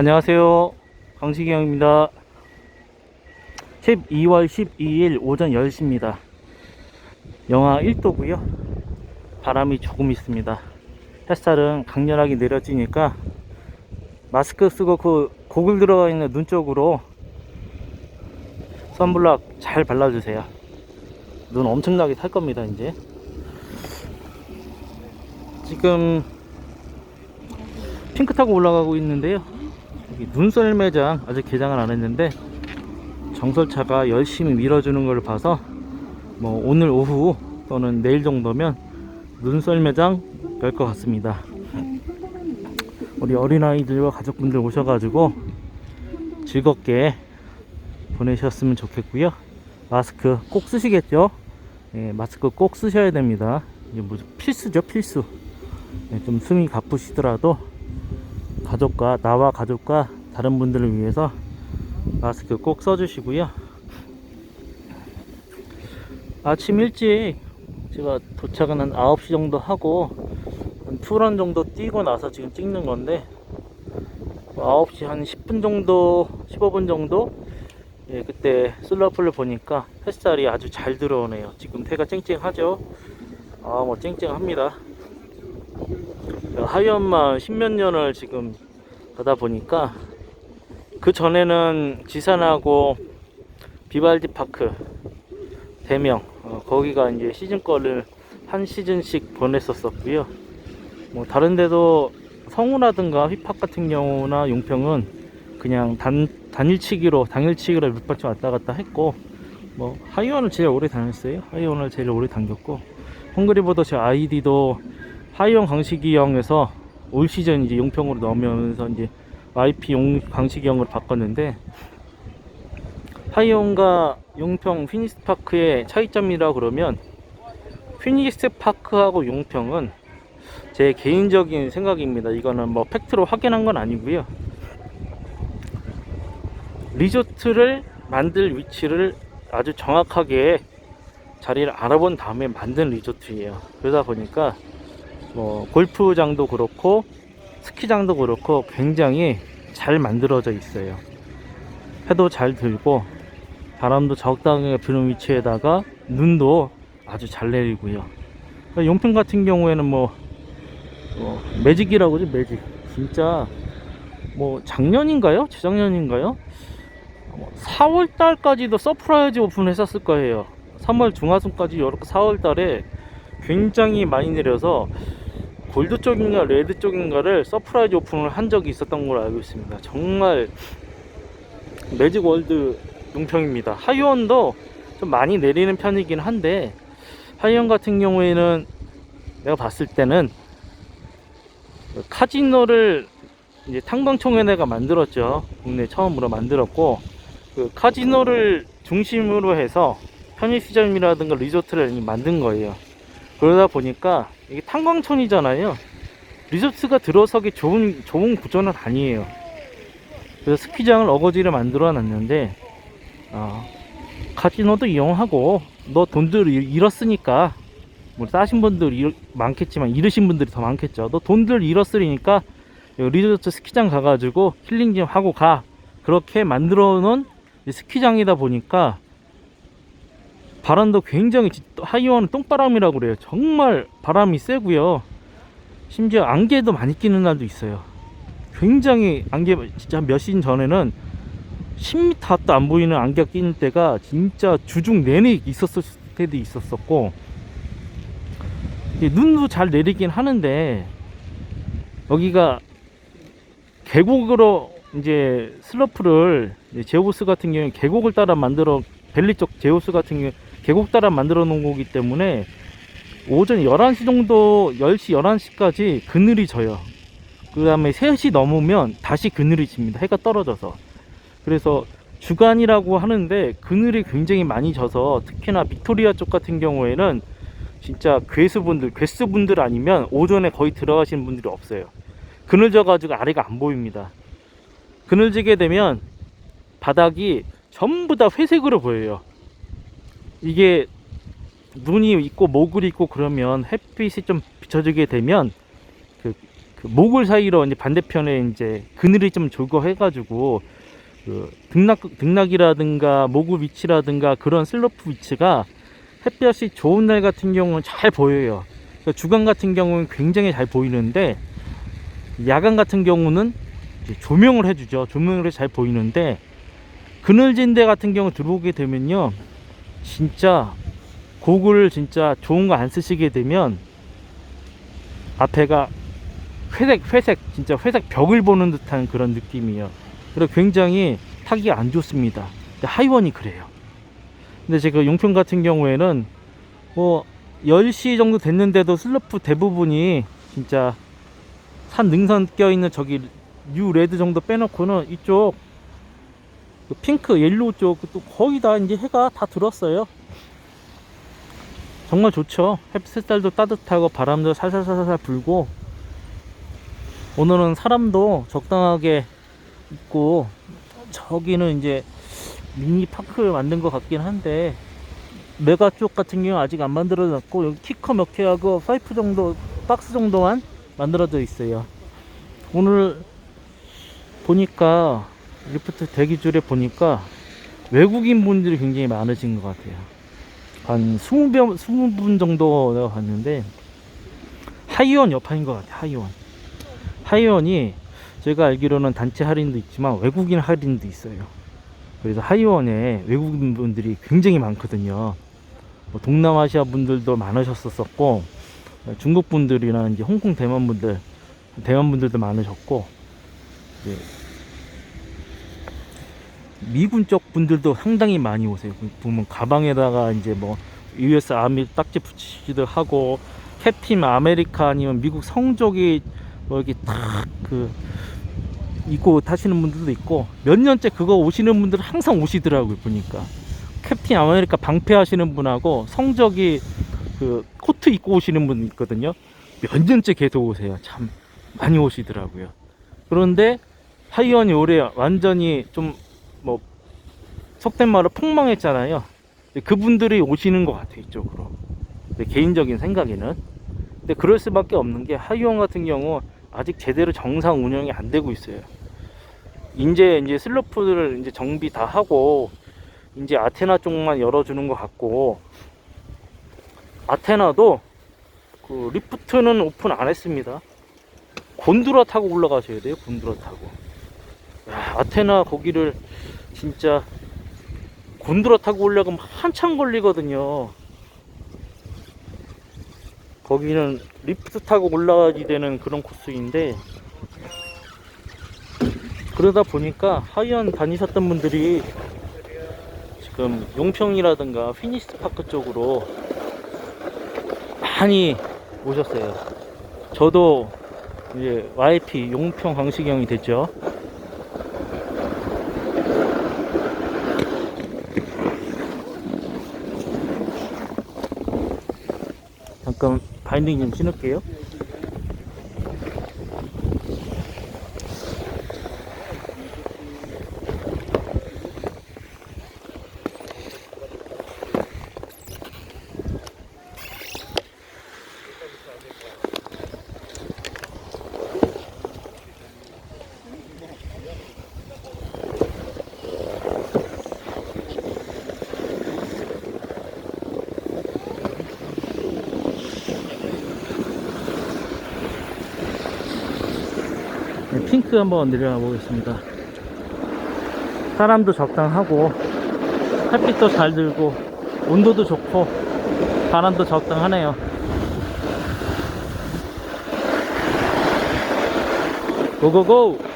안녕하세요. 강시경입니다. 12월 12일 오전 10시입니다. 영하 1도고요. 바람이 조금 있습니다. 햇살은 강렬하게 내려지니까 마스크 쓰고 그 고글 들어가 있는 눈 쪽으로 선블락 잘 발라주세요. 눈 엄청나게 탈 겁니다, 이제. 지금 핑크 타고 올라가고 있는데요. 눈썰 매장 아직 개장을 안 했는데 정설차가 열심히 밀어주는 걸 봐서 뭐 오늘 오후 또는 내일 정도면 눈썰 매장 열 것 같습니다. 우리 어린아이들과 가족분들 오셔가지고 즐겁게 보내셨으면 좋겠고요. 마스크 꼭 쓰시겠죠? 예, 마스크 꼭 쓰셔야 됩니다. 이게 무슨 필수죠, 필수. 예, 좀 숨이 가쁘시더라도 가족과 나와 가족과 다른 분들을 위해서 마스크 꼭 써주시고요. 아침 일찍 제가 도착은 한 9시 정도 하고 한 투런 정도 뛰고 나서 지금 찍는 건데 9시 한 10분 정도 15분 정도 예, 그때 슬러프를 보니까 햇살이 아주 잘 들어오네요. 지금 해가 쨍쨍하죠? 아, 뭐 쨍쨍합니다. 하이엄마 십몇 년을 지금 가다 보니까 그 전에는 지산하고 비발디 파크 대명 어, 거기가 이제 시즌 거를 한 시즌씩 보냈었었고요. 뭐 다른 데도 성우라든가 휘팍 같은 경우나 용평은 그냥 단 단일치기로 당일치기로 몇 번씩 왔다 갔다 했고 뭐 하이원을 제일 오래 다녔어요. 하이원을 제일 오래 당겼고 헝그리보다 제 아이디도 하이원 강식이 형에서 올 시즌 이제 용평으로 넘으면서 이제 YP 용 강식이 형으로 바꿨는데 하이온과 용평 피니스 파크의 차이점이라 그러면 피니스 파크하고 용평은 제 개인적인 생각입니다. 이거는 뭐 팩트로 확인한 건 아니고요. 리조트를 만들 위치를 아주 정확하게 자리를 알아본 다음에 만든 리조트예요. 그러다 보니까 뭐 골프장도 그렇고 스키장도 그렇고 굉장히 잘 만들어져 있어요. 해도 잘 들고 바람도 적당하게 부는 위치에다가 눈도 아주 잘 내리고요. 용평 같은 경우에는 뭐, 뭐 매직이라고 그러죠 매직. 진짜 뭐 작년인가요? 재작년인가요? 4월 달까지도 서프라이즈 오픈했었을 거예요. 3월 중하순까지 이렇게 4월 달에 굉장히 많이 내려서 골드 쪽인가 레드 쪽인가를 서프라이즈 오픈을 한 적이 있었던 걸로 알고 있습니다. 정말 매직 월드 용평입니다. 하이원도 좀 많이 내리는 편이긴 한데 하이원 같은 경우에는 내가 봤을 때는 그 카지노를 이제 탄광총회내가 만들었죠. 국내 처음으로 만들었고 그 카지노를 중심으로 해서 편의시점이라든가 리조트를 만든 거예요. 그러다 보니까 이게 탄광촌이잖아요. 리조트가 들어서기 좋은 좋은 구조는 아니에요. 그래서 스키장을 어거지를 만들어 놨는데 어, 카지노도 이용하고 너 돈들 잃었으니까 뭐 싸신 분들 이 많겠지만 잃으신 분들이 더 많겠죠. 너 돈들 잃었으니까 리조트 스키장 가가지고 힐링 좀 하고 가 그렇게 만들어 놓은 스키장이다 보니까 바람도 굉장히 하이원은 똥바람이라고 그래요. 정말 바람이 세고요. 심지어 안개도 많이 끼는 날도 있어요. 굉장히 안개 진짜 몇 시즌 전에는 10m 앞도 안 보이는 안개가 끼는 때가 진짜 주중 내내 있었을 때도 있었었고 눈도 잘 내리긴 하는데 여기가 계곡으로 이제 슬로프를 이제 제우스 같은 경우에 계곡을 따라 만들어 벨리 쪽 제우스 같은 경우에 계곡 따라 만들어 놓은 거기 때문에 오전 11시 정도 10시 11시까지 그늘이 져요. 그 다음에 3시 넘으면 다시 그늘이 집니다. 해가 떨어져서. 그래서 주간이라고 하는데 그늘이 굉장히 많이 져서 특히나 빅토리아 쪽 같은 경우에는 진짜 괴수분들 괴수분들 아니면 오전에 거의 들어가시는 분들이 없어요. 그늘 져가지고 아래가 안 보입니다. 그늘 지게 되면 바닥이 전부 다 회색으로 보여요 이게 눈이 있고 목을 있고 그러면 햇빛이 좀 비춰지게 되면 그, 그 목을 사이로 이제 반대편에 이제 그늘이 좀 조거 해가지고 그 등락 등락이라든가 모구 위치라든가 그런 슬로프 위치가 햇볕이 좋은 날 같은 경우는 잘 보여요. 그러니까 주간 같은 경우는 굉장히 잘 보이는데 야간 같은 경우는 조명을 해주죠. 조명을 해서 잘 보이는데 그늘진 데 같은 경우 들어오게 되면요, 진짜 고글 진짜 좋은 거 안 쓰시게 되면 앞에가 회색 회색 진짜 회색 벽을 보는 듯한 그런 느낌이에요. 그리고 굉장히 타기가 안 좋습니다. 하이원이 그래요. 근데 제가 용평 같은 경우에는 뭐 10시 정도 됐는데도 슬로프 대부분이 진짜 산 능선 껴있는 저기 뉴 레드 정도 빼놓고는 이쪽 그 핑크 옐로우 쪽 또 거의 다 이제 해가 다 들었어요. 정말 좋죠. 햇살도 따뜻하고 바람도 살살살살 불고 오늘은 사람도 적당하게 있고 저기는 이제 미니 파크를 만든 것 같긴 한데 메가 쪽 같은 경우 는 아직 안 만들어졌고 여기 키커 몇 개하고 파이프 정도 박스 정도만 만들어져 있어요. 오늘 보니까 리프트 대기줄에 보니까 외국인 분들이 굉장히 많으신 것 같아요. 한 20명, 20분 정도 내가 봤는데 하이원 여파인 것 같아요. 하이원. 하이원이 제가 알기로는 단체 할인도 있지만 외국인 할인도 있어요. 그래서 하이원에 외국인 분들이 굉장히 많거든요. 뭐 동남아시아 분들도 많으셨었고 중국 분들이나 이제 홍콩 대만 분들, 대만 분들도 많으셨고 미군 쪽 분들도 상당히 많이 오세요. 보면 가방에다가 이제 뭐 US 아미 딱지 붙이기도 하고 캡틴 아메리카 아니면 미국 성적이 뭐 이렇게 탁그 입고 타시는 분들도 있고 몇 년째 그거 오시는 분들은 항상 오시더라고요 보니까. 캡틴 아메리카 방패하시는 분하고 성적이 그 코트 입고 오시는 분 있거든요. 몇 년째 계속 오세요. 참 많이 오시더라고요. 그런데 하이원이 올해 완전히 좀 뭐 속된 말로 폭망했잖아요 그분들이 오시는 것 같아요 이쪽으로 내 개인적인 생각에는 근데 그럴 수밖에 없는 게 하이원 같은 경우 아직 제대로 정상 운영이 안 되고 있어요. 이제 이제 슬로프를 이제 정비 다 하고 이제 아테나 쪽만 열어주는 것 같고 아테나도 그 리프트는 오픈 안 했습니다. 곤드라 타고 올라가셔야 돼요. 곤드라 타고. 야, 아테나 거기를 진짜 곤드라 타고 올라가면 한참 걸리거든요. 거기는 리프트 타고 올라가야 되는 그런 코스인데 그러다 보니까 하이안 다니셨던 분들이 지금 용평이라든가 피니스트 파크 쪽으로 많이 오셨어요. 저도 이제 YP 용평 광시경이 됐죠. 잠깐 바인딩 좀 신을게요. 핑크 한번 내려가 보겠습니다. 사람도 적당하고 햇빛도 잘 들고 온도도 좋고 바람도 적당하네요. 고고고!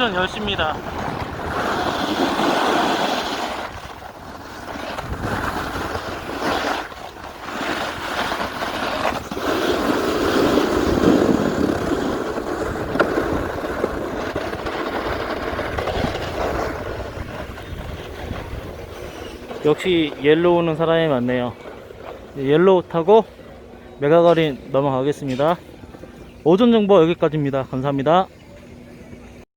오전 10시입니다. 역시 옐로우는 사람이 많네요. 옐로우 타고 메가거린 넘어가겠습니다. 오전 정보 여기까지입니다. 감사합니다.